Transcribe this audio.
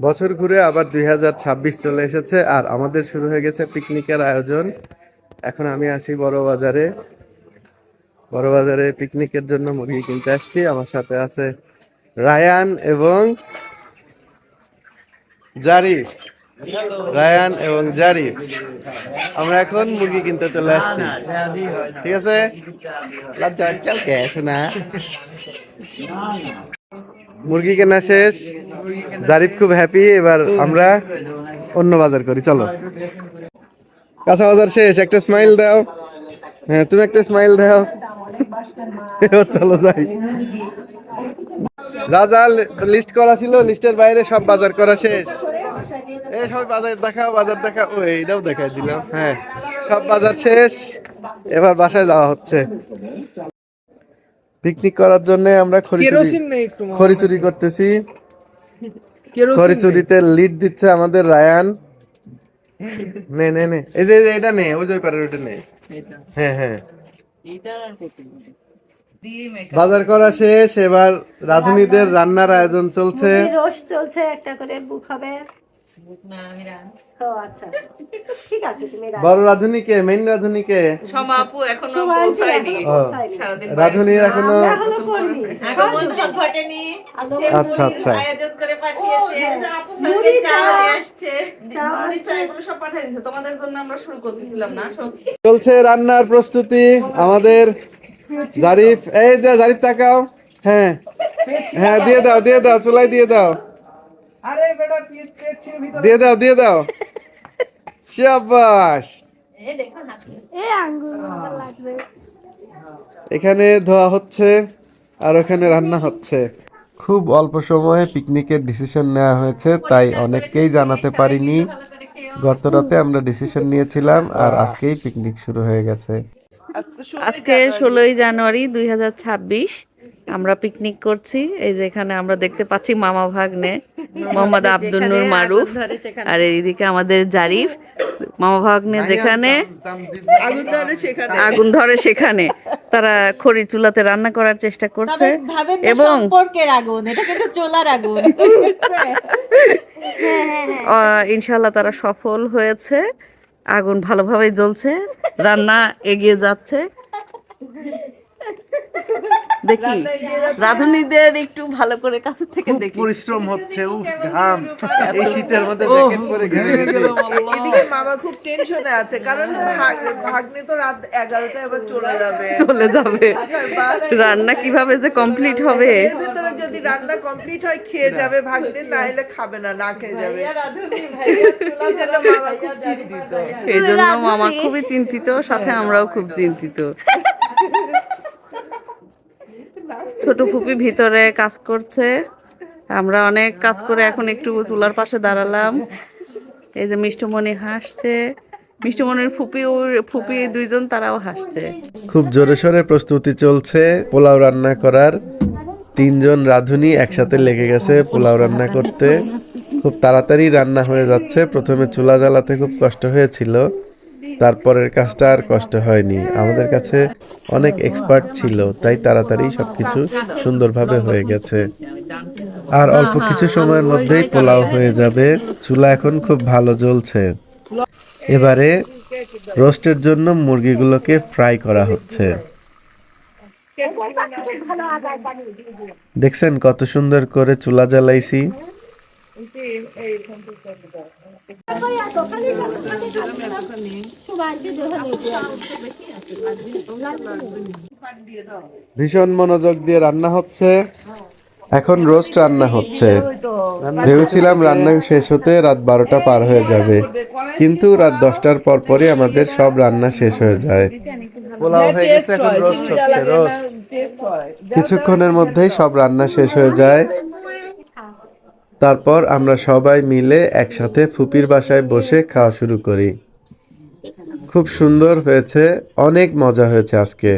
বছর ঘুরে আবার দুই হাজার ছাব্বিশ চলে এসেছে আর আমাদের শুরু হয়ে গেছে পিকনিকের আয়োজন। এখন আমি আছি বড় বাজারে বড় বাজারে পিকনিকের জন্য মুরগি কিনতে আসছি। আমার সাথে আছে রায়ান এবং জারিফ রায়ান এবং জারিফ আমরা এখন মুরগি কিনতে চলে আসছি। ঠিক আছে? লজ্জা শোনা। মুরগি কেনা শেষ। জারিফ খুব হ্যাপি এবার আমরা অন্য বাজার করি চলো। কাঁচা বাজার শেষ একটা স্মাইল দাও। হ্যাঁ তুমি একটা স্মাইল দাও। চলো যাই। যা যা লিস্ট করা ছিল লিস্টের বাইরে সব বাজার করা শেষ। এই সব বাজার দেখাও বাজার দেখা ও এইটাও দেখাই দিলাম হ্যাঁ। সব বাজার শেষ এবার বাসায় যাওয়া হচ্ছে। পিকনিক করার জন্য আমরা। খড়ি চুরি করতেছি। কেরোসিন লিড দিচ্ছে আমাদের রায়ান। নে নে নে। এই যে এই যে এটা নে ওই যে পারের ওটা নে। হ্যাঁ হ্যাঁ। বাজার করা শেষ এবার রাধুনীদের রান্নার আয়োজন চলছে। রোস্ট চলছে একটা করে বুক হবে। আচ্ছা। বড় মেইন এখনও পৌঁছায়নি। সারাদিন রাধুনীর এখনও আমরা হলো কর্মী। আগমন ঘটেনি। আচ্ছা আচ্ছা আয়োজন করে পাঠিয়েছে। আপু মুড়ি চা চা। আসছে। চা মুড়ি চা এগুলো সব পাঠিয়ে দিয়েছে। তোমাদের জন্য আমরা শুরু করতেছিলাম না চলছে রান্নার প্রস্তুতি। আমাদের জারিফ এই যে জারিফ তাকাও। হ্যাঁ। হ্যাঁ দিয়ে দাও দিয়ে দাও চুলাই দিয়ে দাও। আরে বেটা ভিতরে দিয়ে দাও দিয়ে দাও। শাবাশ এই আঙ্গুর লাগবে। এখানে ধোয়া হচ্ছে আর ওখানে রান্না হচ্ছে। খুব অল্প সময়ে পিকনিকের ডিসিশন নেওয়া হয়েছে তাই অনেককেই জানাতে পারিনি। গত রাতে আমরা ডিসিশন নিয়েছিলাম আর আজকেই পিকনিক শুরু হয়ে গেছে। আজকে ষোলোই জানুয়ারি দুই হাজার ছাব্বিশ। আমরা পিকনিক করছি এই যে এখানে আমরা দেখতে পাচ্ছি মামা ভাগ্নে মোহাম্মদ আব্দুল নূর মারুফ আর এইদিকে আমাদের জারিফ মামা ভাগ্নে যেখানে আগুন ধরে সেখানে। আগুন ধরে সেখানে। তারা খড়ি চুলাতে রান্না করার চেষ্টা করছে এবং আগুন এটা কিন্তু চোলার আগুন। আহ, ইনশাল্লাহ তারা সফল হয়েছে আগুন ভালোভাবে জ্বলছে রান্না এগিয়ে যাচ্ছে। দেখি। রাঁধুনিদের একটু ভালো করে কাছে থেকে দেখি। পরিশ্রম হচ্ছে উফ ঘাম। এই শীতের মধ্যে জ্যাকেট পরে ঘেমে গেছে। এদিকে মামা খুব টেনশনে আছে কারণ ভাগ- ভাগ্নে তো রাত এগারোটায় এবার চলে যাবে। চলে যাবে। রান্না কীভাবে যে কমপ্লিট হবে? ভিতরে যদি রান্না কমপ্লিট হয় খেয়ে যাবে ভাগ্নে না হলে খাবে না না খেয়ে যাবে। এই জন্য মামা খুব চিন্তিত। এই জন্য মামা খুবই চিন্তিত সাথে আমরাও খুব চিন্তিত। ছোট ফুপি ভিতরে কাজ করছে। আমরা অনেক কাজ করে এখন একটু চুলার পাশে দাঁড়ালাম। এই যে মিষ্টমণি হাসছে। মিষ্টমণির ফুপি ওর- ফুপি দুইজন, তারাও হাসছে। খুব জোরে সোরে প্রস্তুতি চলছে পোলাও রান্না করার। তিনজন রাঁধুনি একসাথে লেগে গেছে পোলাও রান্না করতে। খুব তাড়াতাড়ি রান্না হয়ে যাচ্ছে। প্রথমে চুলা জ্বালাতে খুব কষ্ট হয়েছিল। তারপরের কাজটা আর কষ্ট হয়নি। আমাদের কাছে অনেক এক্সপার্ট ছিল, তাই তাড়াতাড়ি সবকিছু সুন্দরভাবে হয়ে গেছে। আর অল্প কিছু সময়ের মধ্যেই পোলাও হয়ে যাবে। চুলা এখন খুব ভালো জ্বলছে। এবারে রোস্টের জন্য মুরগিগুলোকে ফ্রাই করা হচ্ছে। দেখছেন কত সুন্দর করে চুলা জ্বালাইছি? ভীষণ মনোযোগ দিয়ে রান্না হচ্ছে। এখন রোস্ট রান্না হচ্ছে। ভেবেছিলাম রান্না শেষ হতে রাত বারোটা পার হয়ে যাবে। কিন্তু রাত দশটার পর পরই আমাদের সব রান্না শেষ হয়ে যায়। কিছুক্ষণের মধ্যেই সব রান্না শেষ হয়ে যায়। তারপর আমরা সবাই মিলে একসাথে ফুপির বাসায় বসে খাওয়া শুরু করি। খুব সুন্দর হয়েছে, অনেক মজা হয়েছে আজকে।